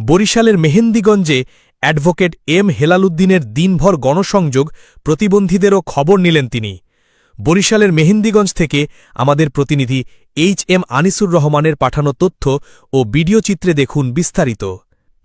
বরিশালের মেহেন্দিগঞ্জে advocate M হেলালুদ্দিনের দিনভর গণসংযোগ প্রতিবন্ধীদেরও খবর নিলেন তিনি। বরিশালের মেহেন্দিগঞ্জ থেকে আমাদের প্রতিনিধি এইচ এম আনিসুর রহমানের পাঠানো তথ্য ও ভিডিও চিত্রে দেখুন বিস্তারিত।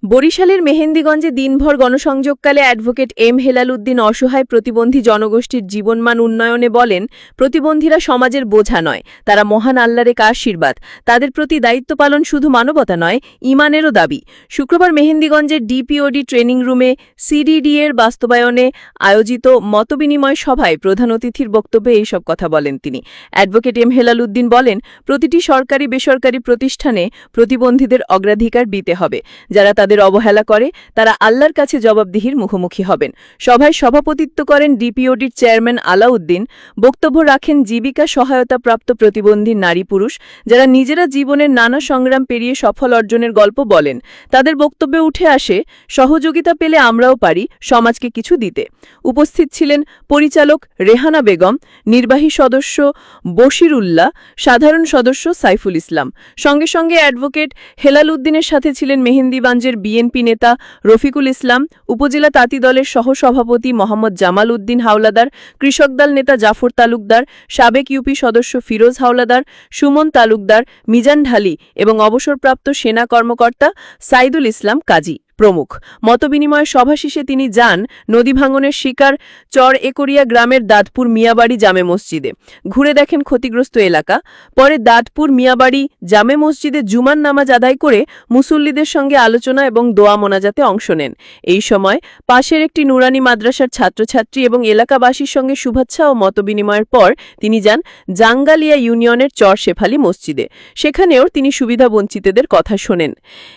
বরিশালের মেহেন্দিগঞ্জে দিনভর গণসংযোগকালে অ্যাডভোকেট এম হেলাল উদ্দিন অসহায় প্রতিবন্ধী জনগোষ্ঠীর জীবনমান উন্নয়নে বলেন, প্রতিবন্ধীরা সমাজের বোঝা নয়, তারা মহান আল্লাহর আশীর্বাদ। তাদের প্রতি দায়িত্ব পালন শুধু মানবতা নয়, ইমানেরও দাবি। শুক্রবার মেহেন্দিগঞ্জের ডিপিওডি ট্রেনিং রুমে সিডিডি এর বাস্তবায়নে আয়োজিত মতবিনিময় সভায় প্রধান অতিথির বক্তব্যে এইসব কথা বলেন তিনি। অ্যাডভোকেট এম হেলাল উদ্দিন বলেন, প্রতিটি সরকারি বেসরকারি প্রতিষ্ঠানে প্রতিবন্ধীদের অগ্রাধিকার দিতে হবে। যারা তাদের অবহেলা করে, তারা আল্লাহর কাছে জবাবদিহির মুখোমুখি হবেন। সভায় সভাপতিত্ব করেন ডিপিওডির চেয়ারম্যান আলাউদ্দিন। বক্তব্য রাখেন জীবিকা সহায়তাপ্রাপ্ত প্রতিবন্ধী নারী পুরুষ, যারা নিজেরা জীবনের নানা সংগ্রাম পেরিয়ে সফল অর্জনের গল্প বলেন। তাদের বক্তব্যে উঠে আসে, সহযোগিতা পেলে আমরাও পারি, সমাজকে কিছু দিতে। উপস্থিত ছিলেন পরিচালক রেহানা বেগম, নির্বাহী সদস্য বশির উল্লাহ সাধারণ সদস্য সাইফুল ইসলাম। সঙ্গে সঙ্গে অ্যাডভোকেট হেলাল উদ্দিনের সাথে ছিলেন মেহেন্দিবাঞ্জের বিএনপি নেতা রফিকুল ইসলাম, উপজেলা তাঁতি দলের সহসভাপতি মোহাম্মদ জামাল উদ্দিন হাওলাদার, কৃষক দল নেতা জাফর তালুকদার, সাবেক ইউপি সদস্য ফিরোজ হাওলাদার, সুমন তালুকদার, মিজান ঢালি এবং অবসরপ্রাপ্ত সেনা কর্মকর্তা সাইদুল ইসলাম কাজী। প্রমুখ। মতবিনিময় সভা শেষে তিনি যান নদী ভাঙনের শিকার চর একরিয়া গ্রামের দাঁতপুর মিয়াবাড়ি জামে মসজিদে। ঘুরে দেখেন ক্ষতিগ্রস্ত এলাকা। পরে দাঁতপুর মিয়াবাড়ি জামে মসজিদে জুমার নামাজ আদায় করে মুসল্লিদের সঙ্গে আলোচনা এবং দোয়া মোনাজাতে অংশ নেন। এই সময় পাশের একটি নুরানি মাদ্রাসার ছাত্রছাত্রী এবং এলাকাবাসীর সঙ্গে শুভেচ্ছা ও মতবিনিময়ের পর তিনি যান জাঙ্গালিয়া ইউনিয়নের চর শেফালি মসজিদে। সেখানেও তিনি সুবিধাবঞ্চিতদের কথা শোনেন।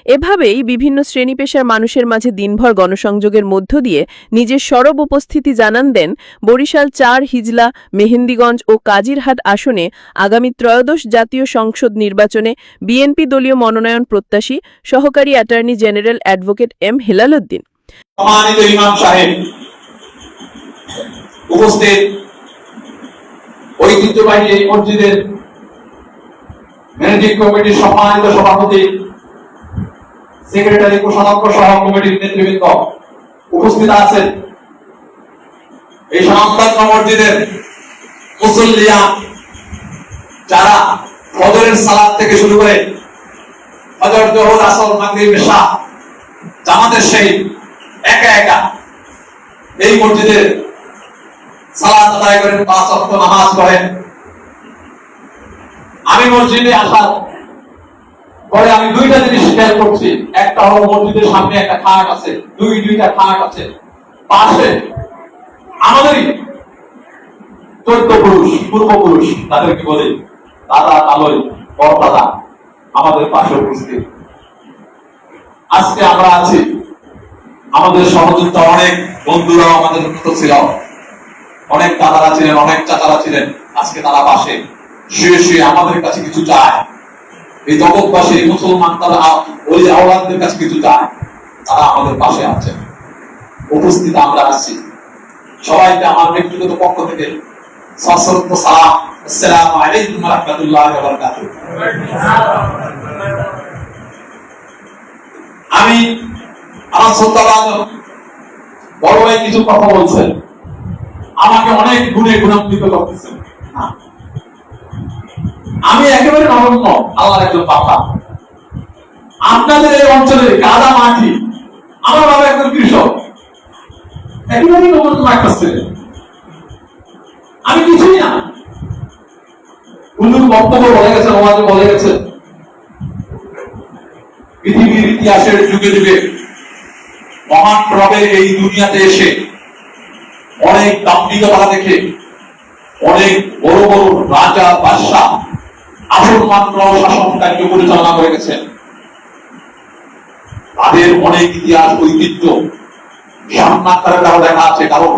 এভাবেই বিভিন্ন শ্রেণি পেশার মানুষের মাঝে দিনভর গণসংযোগের মধ্য দিয়ে নিজের সরব উপস্থিতি জানান দেন বরিশাল চার হিজলা, মেহেন্দিগঞ্জ ও কাজিরহাট আসনে আগামী ত্রয়োদশ জাতীয় সংসদ নির্বাচনে বিএনপি দলীয় মনোনয়ন প্রত্যাশী সহকারী অ্যাটর্নি জেনারেল অ্যাডভোকেট এম ইমাম সাহেব, উপস্থিত মসজিদের ম্যানেজিং কমিটির সম্মানিত সভাপতি সেক্রেটারি, কোষাধ্যক্ষ সহ কমিটির নেতৃবৃন্দ উপস্থিত আছেন। এই সনাতন মসজিদের মুসল্লিয়া, যারা ফজরের সালাদ থেকে শুরু করে ফজর, জোহর, আসর, মাগরিব, এশা, জামাতের সেই একা একা এই মসজিদে সালাত আদায় করেন, পাঁচ অক্ট নামাজ পড়েন। আমি মসজিদে আসার পরে আমি দুইটা জিনিস খেয়াল করছি। একটা হলো মসজিদের সামনে একটা খাট আছে। দুই, দুইটা খাট আছে। পাশে আমাদেরই চোদ্দ পুরুষ পূর্বপুরুষ তাদেরকে বলি? দাদা তালই বড় দাদা আমাদের পাশে উপস্থিত। আজকে আমরা আছি। আমাদের সহযোগিতা অনেক, বন্ধুরাও আমাদের উন্নত ছিল। অনেক দাদারা ছিলেন, অনেক চাচারা ছিলেন। আজকে তারা পাশে। শুয়ে শুয়ে আমাদের কাছে কিছু চায়। এই জগৎবাসী মুসলমান, তারা ওই আওলাদদের কাছে কিছু চায়, তারা আমাদের পাশে আছে। উপস্থিত আমরা আছি। সবাইকে আমার ব্যক্তিগত পক্ষ থেকে সালাম। আসসালামু আলাইকুম ওয়া রাহমাতুল্লাহি ওয়া বারাকাতুহু। আমি আমার শ্রদ্ধাবান বড় ভাই কিছু কথা বলছেন। আমাকে অনেক গুণে গুণান্বিত করতেছেন। আমি একেবারে নগণ্য আল্লাহর একজন বাবা আপনাদের এই অঞ্চলে কাদা মাটি, আমার বাবা একজন কৃষক। একেবারেই নগণ্য ছেলে। আমি কিছুই না। হুজুর বক্তব্য বলে গেছে সমাজে বলে গেছে। পৃথিবীর ইতিহাসের যুগে যুগে মহান রবের এই দুনিয়াতে এসে অনেক দাম্ভিকতা দেখে, অনেক বড় বড় রাজা, বাদশাহ পরিচালনা করে গেছেন। তাদের অনেক ইতিহাস, ঐতিহ্য দেখা আছে কারও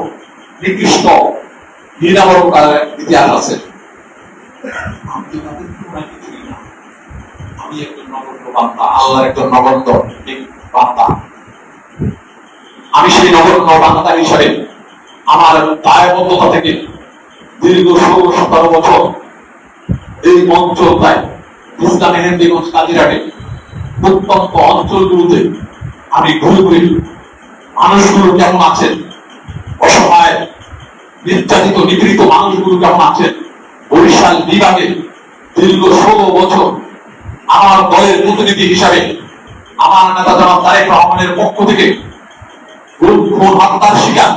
নিরাবরণকারের ইতিহাস আছে। আমি সেই নগণ্য বান্দা হিসাবে আমার দায়বদ্ধতা থেকে দীর্ঘ ষোলো সতেরো বছর এই অঞ্চলটায় ইসলামী হিন্দিগঞ্জ কাজিরাটে প্রত্যন্ত অঞ্চলগুলোতে আমি ঘুরে ঘুরে মানুষগুলো কেমন আছেন? অসহায়, নির্যাতিত, নিপীড়িত মানুষগুলো কেমন আছেন? বরিশাল বিভাগে দীর্ঘ ষোলো বছর আমার দলের প্রতিনিধি হিসাবে আমার নেতা জনাব তারেক রহমানের পক্ষ থেকে হত্যার শিকার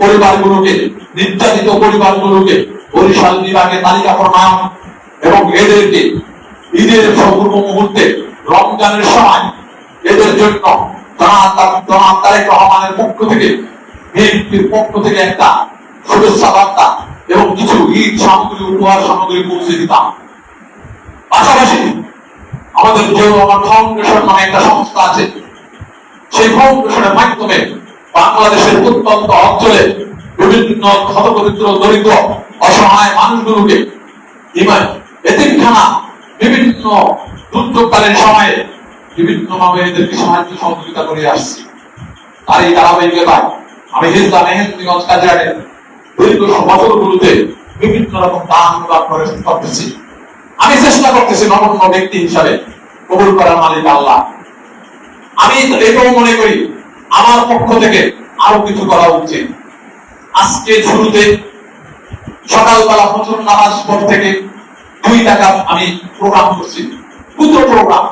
পরিবারগুলোকে, নির্যাতিত পরিবারগুলোকে বরিশাল বিভাগে তালিকা প্রণয়ন এবং এদেরকে, ঈদের সম্পূর্ণ মুহূর্তে রমজানের সময় এদের জন্য রহমানের পক্ষ থেকে পক্ষ থেকে একটা শুভেচ্ছা বার্তা এবং কিছু ঈদ সামগ্রী, উপহার সামগ্রী পৌঁছে দিতাম। পাশাপাশি আমাদের যে আমার ফাউন্ডেশন নামে একটা সংস্থা আছে। সেই ফাউন্ডেশনের মাধ্যমে বাংলাদেশের প্রত্যন্ত অঞ্চলে বিভিন্ন ক্ষতদরিদ্র দরিদ্র, অসহায় মানুষগুলোকে ইমান এতিমখানা বিভিন্ন দুর্যোগকালীন সময়ে বিভিন্ন ভাবে এদেরকে সাহায্য সহযোগিতা করে আসছি। আর এই আমি হিজলা বিভিন্ন রকম দান করে করতেছি। আমি চেষ্টা করতেছি নগণ্য ব্যক্তি হিসাবে কবুল করার মালিক আল্লাহ। আমি এটাও মনে করি আমার পক্ষ থেকে আরও কিছু করা উচিত। আজকে শুরুতে সকালবেলা প্রচুর নামাজ পর থেকে দুই টাকা আমি প্রোগ্রাম করছি। দুটো প্রোগ্রাম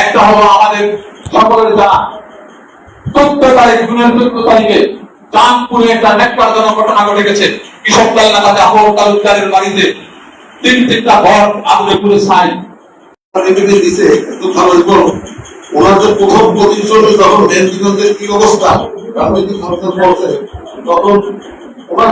একটা হলো আমাদের সকলের জানা চোদ্দ তারিখ জুনের চোদ্দ তারিখে চাঁদপুরে একটা ঘটনা ঘটে গেছে। তালুকদারের বাড়িতে তিন তিনটা ঘর আগুনে পুরে ছাই। দিছে একটু ভালো করো ওনার যে প্রথম যখন মেনজিগঞ্জের কি অবস্থা, রাজনৈতিক তখন ওনার